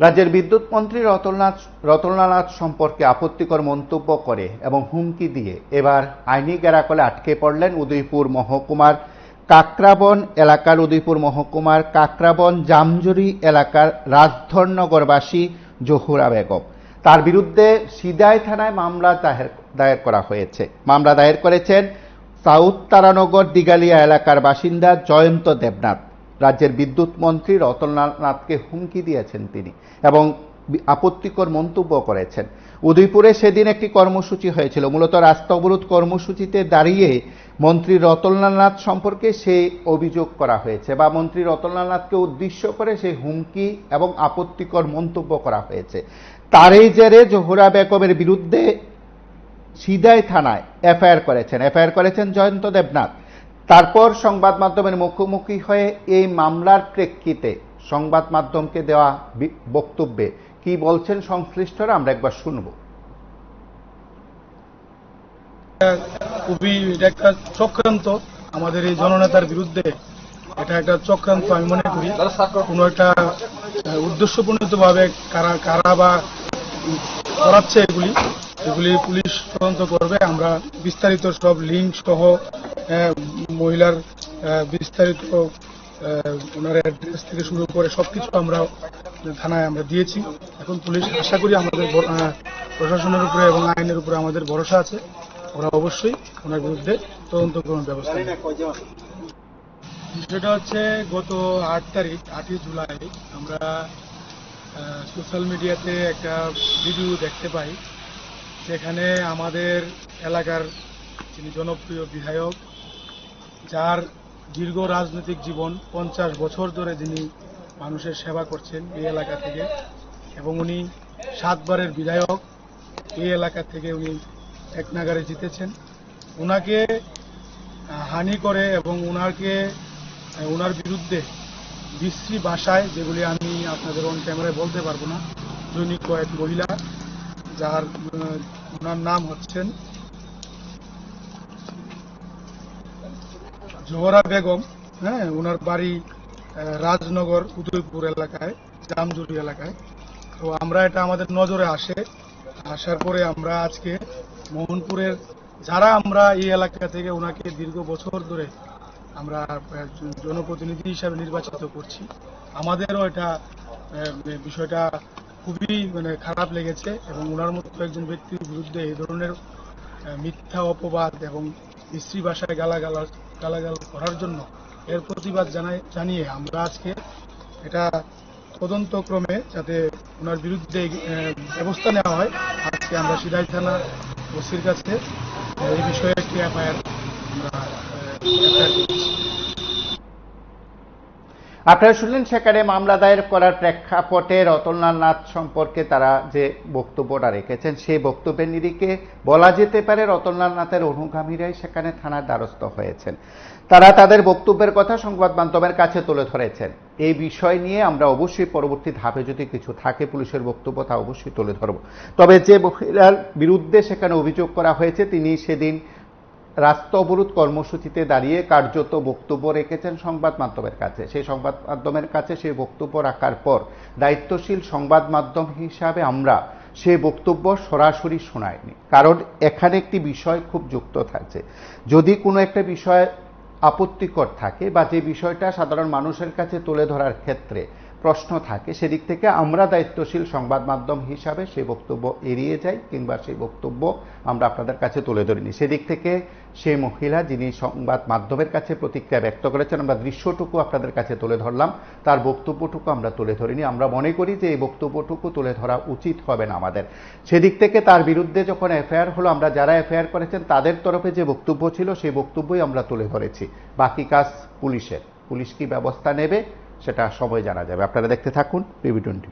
রাজ্যের বিদ্যুৎ মন্ত্রী রতননাথ রতনলাল সম্পর্কে আপত্তিকর মন্তব্য করে এবং হুমকি দিয়ে এবার আইনি গেরাকলে আটকে পড়লেন উদয়পুর মহকুমার কাকরাবন এলাকার উদয়পুর মহকুমার কাকরাবন জামজুরি এলাকার রাজধরনগরবাসী জহুরা বেগম। তার বিরুদ্ধে সিদাই থানায় মামলা দায়ের করা হয়েছে। মামলা দায়ের করেছেন সাউথ তারানগর দিগালিয়া এলাকার বাসিন্দা জয়ন্ত দেবনাথ। রাজ্যের বিদ্যুৎ মন্ত্রী রতনলাল নাথকে হুমকি দিয়েছেন তিনি এবং আপত্তিকর মন্তব্য করেছেন। উদয়পুরে সেদিন একটি কর্মসূচি হয়েছিল। মূলত রাস্তা অবরোধ কর্মসূচিতে দাঁড়িয়ে মন্ত্রী রতনলাল নাথ সম্পর্কে সে অভিযোগ করা হয়েছে বা মন্ত্রী রতনলাল নাথকে উদ্দেশ্য করে সেই হুমকি এবং আপত্তিকর মন্তব্য করা হয়েছে। তারই জেরে জোহরা বেগমের বিরুদ্ধে সিদাই থানায় এফআইআর করেছেন। এফআইআর করেছেন জয়ন্ত দেবনাথ। তারপর সংবাদ মাধ্যমের মুখোমুখি হয়ে এই মামলার প্রেক্ষিতে সংবাদ মাধ্যমকে দেওয়া বক্তব্যে কি বলছেন সংশ্লিষ্টরা, আমরা একবার শুনব। খুবই একটা চক্রান্ত আমাদের এই জননেতার বিরুদ্ধে। এটা একটা চক্রান্ত, আমি মনে করি। কোনো একটা উদ্দেশ্যপ্রণীত ভাবে কারা কারা বা করাচ্ছে এগুলি এগুলি পুলিশ তদন্ত করবে। আমরা বিস্তারিত সব লিঙ্ক সহ মহিলার বিস্তারিত ওনার অ্যাড্রেস থেকে শুরু করে সবকিছু আমরা থানায় আমরা দিয়েছি। এখন পুলিশ আশা করি আমাদের প্রশাসনের উপরে এবং আইনের উপরে আমাদের ভরসা আছে। ওরা অবশ্যই ওনার বিরুদ্ধে তদন্ত গ্রহণ ব্যবস্থা। বিষয়টা হচ্ছে গত আট তারিখ, আটই জুলাই আমরা সোশ্যাল মিডিয়াতে একটা ভিডিও দেখতে পাই। সেখানে আমাদের এলাকার যিনি জনপ্রিয় বিধায়ক যার দীর্ঘ রাজনৈতিক জীবন পঞ্চাশ বছর ধরে যিনি মানুষের সেবা করছেন এই এলাকা থেকে এবং উনি সাতবারের বিধায়ক এই এলাকা থেকে উনি এক নাগারে জিতেছেন ওনাকে হানি করে এবং ওনাকে ওনার বিরুদ্ধে বিশ্রী ভাষায় যেগুলি আমি আপনাদের অন ক্যামেরায় বলতে পারব না, দৈনিক কয়েক মহিলা, যার ওনার নাম হচ্ছেন জোহরা বেগম হ্যাঁ ওনার বাড়ি রাজনগর, উদয়পুর এলাকায়, জামজুরি এলাকায়। তো আমরা এটা আমাদের নজরে আসে। আসার পরে আমরা আজকে মোহনপুরের, যারা আমরা এই এলাকা থেকে ওনাকে দীর্ঘ বছর ধরে আমরা জনপ্রতিনিধি হিসাবে নির্বাচিত করছি, আমাদেরও এটা বিষয়টা খুবই মানে খারাপ লেগেছে এবং ওনার মতো একজন ব্যক্তির বিরুদ্ধে এই ধরনের মিথ্যা অপবাদ এবং মিশ্রী ভাষায় গালাগাল গালাগাল করার জন্য এর প্রতিবাদ জানাই জানিয়ে আমরা আজকে এটা তদন্তক্রমে যাতে ওনার বিরুদ্ধে ব্যবস্থা নেওয়া হয়, আজকে আমরা সিদাই থানা ওসির কাছে এই বিষয়ে একটি এফআইআর আমরা। আপনারা শুনলেন সেখানে মামলা দায়ের করার প্রেক্ষাপটে রতনলাল নাথ সম্পর্কে তারা যে বক্তব্যটা রেখেছেন সেই বক্তব্যের নিরিখে বলা যেতে পারে রতনলাল নাথের অনুগামীরাই সেখানে থানার দ্বারস্থ হয়েছেন। তারা তাদের বক্তব্যের কথা সংবাদ মাধ্যমের কাছে তুলে ধরেছেন। এই বিষয় নিয়ে আমরা অবশ্যই পরবর্তী ধাপে যদি কিছু থাকে পুলিশের বক্তব্য, তা অবশ্যই তুলে ধরব। তবে যে মহিলার বিরুদ্ধে সেখানে অভিযোগ করা হয়েছে, তিনি সেদিন রাস্তা অবরোধ কর্মসূচিতে দাঁড়িয়ে কার্যত বক্তব্য রেখেছেন সংবাদ মাধ্যমের কাছে। সেই সংবাদ মাধ্যমের কাছে সেই বক্তব্য রাখার পর দায়িত্বশীল সংবাদ মাধ্যম হিসাবে আমরা সে বক্তব্য সরাসরি শোনায়নি কারণ এখানে একটি বিষয় খুব যুক্ত থাকছে। যদি কোনো একটা বিষয় আপত্তিকর থাকে বা যে বিষয়টা সাধারণ মানুষের কাছে তুলে ধরার ক্ষেত্রে প্রশ্ন থাকে, সেদিক থেকে আমরা দায়িত্বশীল সংবাদ মাধ্যম হিসাবে সেই বক্তব্য এড়িয়ে যাই কিংবা সেই বক্তব্য আমরা আপনাদের কাছে তুলে ধরিনি সেদিক থেকে সেই মহিলা যিনি সংবাদ মাধ্যমের কাছে প্রতিক্রিয়া ব্যক্ত করেছেন, আমরা দৃশ্যটুকু আপনাদের কাছে তুলে ধরলাম। তার বক্তব্যটুকু আমরা তুলে ধরিনি। আমরা মনে করি যে এই বক্তব্যটুকু তুলে ধরা উচিত হবে না আমাদের। সেদিক থেকে তার বিরুদ্ধে যখন এফআইআর হলো, আমরা যারা এফআইআর করেছেন, তাদের তরফে যে বক্তব্য ছিল, সেই বক্তব্যই আমরা তুলে ধরেছি। বাকি কাজ পুলিশের। পুলিশ কি ব্যবস্থা নেবে? সেটা সময় জানা যাবে। আপনারা দেখতে থাকুন পিবি টোয়েন্টি